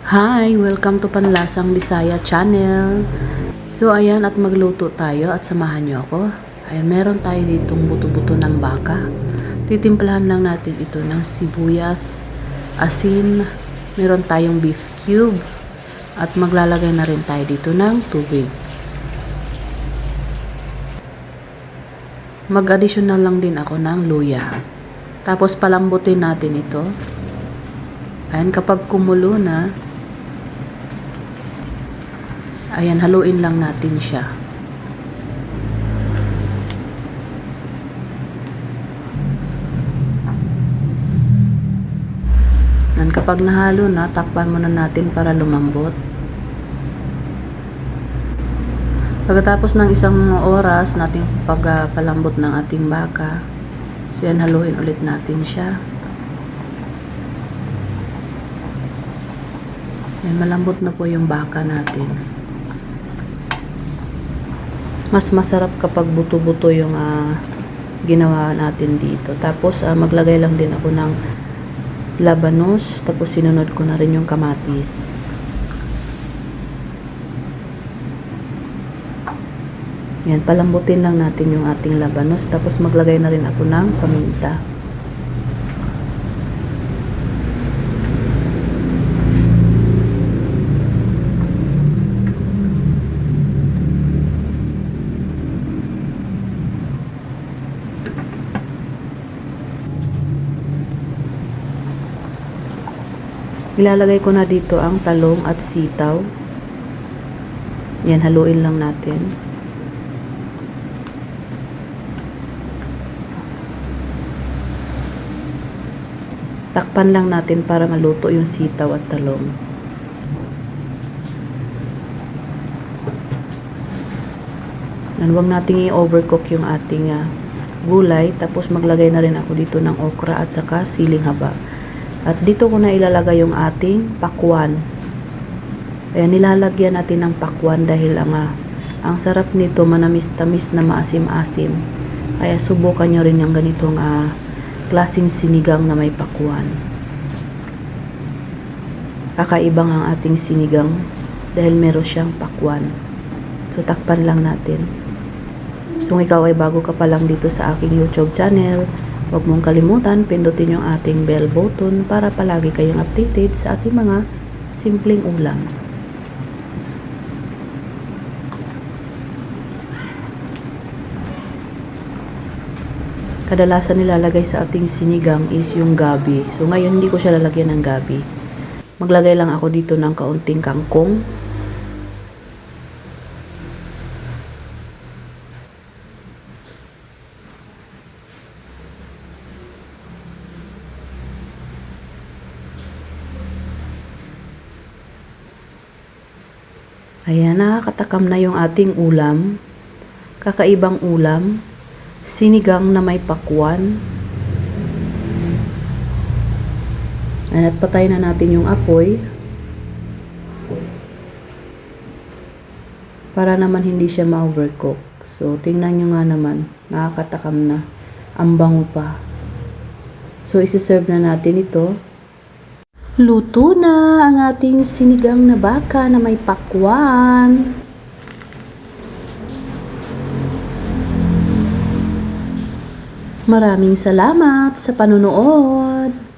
Hi! Welcome to Panlasang Bisaya Channel. So ayan at magluto tayo at samahan niyo ako. Ayan, meron tayo ditong buto-buto ng baka. Titimplahan lang natin ito ng sibuyas, asin, meron tayong beef cube, at maglalagay na rin tayo dito ng tubig. Mag-additional lang din ako ng luya. Tapos palambutin natin ito. Ayan, kapag kumulo na, ayan, haluin lang natin siya. Ayan, kapag nahalo na, takpan muna natin para lumambot. Pagkatapos ng isang oras nating pagpalambot ng ating baka, so yan, haluin ulit natin siya. Yan, malambot na po yung baka natin. Mas masarap kapag buto-buto yung ah, ginawa natin dito. Tapos, ah, maglagay lang din ako ng labanos. Tapos, sinunod ko na rin yung kamatis. Yan, palambutin lang natin yung ating labanos. Tapos, maglagay na rin ako ng paminta. Ilalagay ko na dito ang talong at sitaw. Yan, haluin lang natin. Takpan lang natin para maluto yung sitaw at talong. Yan, huwag nating i-overcook yung ating ah, gulay. Tapos maglagay na rin ako dito ng okra at saka siling haba. At dito ko na ilalagay yung ating pakwan. Ayan, nilalagyan natin ng pakwan dahil ang, ah, ang sarap nito manamis-tamis na maasim-asim. Kaya subukan nyo rin yung ganitong ah, klaseng sinigang na may pakwan. Kakaibang ang ating sinigang dahil meron siyang pakwan. So, takpan lang natin. So, ikaw ay bago ka pa lang dito sa aking YouTube channel, huwag mong kalimutan, pindutin yung ating bell button para palagi kayong updated sa ating mga simpleng ulam. Kadalasan nilalagay sa ating sinigang is yung gabi. So, ngayon hindi ko siya lalagyan ng gabi. Maglagay lang ako dito ng kaunting kangkong. Ayan, nakakatakam na yung ating ulam. Kakaibang ulam. Sinigang na may pakwan. Ayan, at patay na natin yung apoy. Para naman hindi siya ma-overcook. So, tingnan nyo nga naman. Nakakatakam na. Ang bango pa. So, isi-serve na natin ito. Luto na ang ating sinigang na baka na may pakwan. Maraming salamat sa panunood.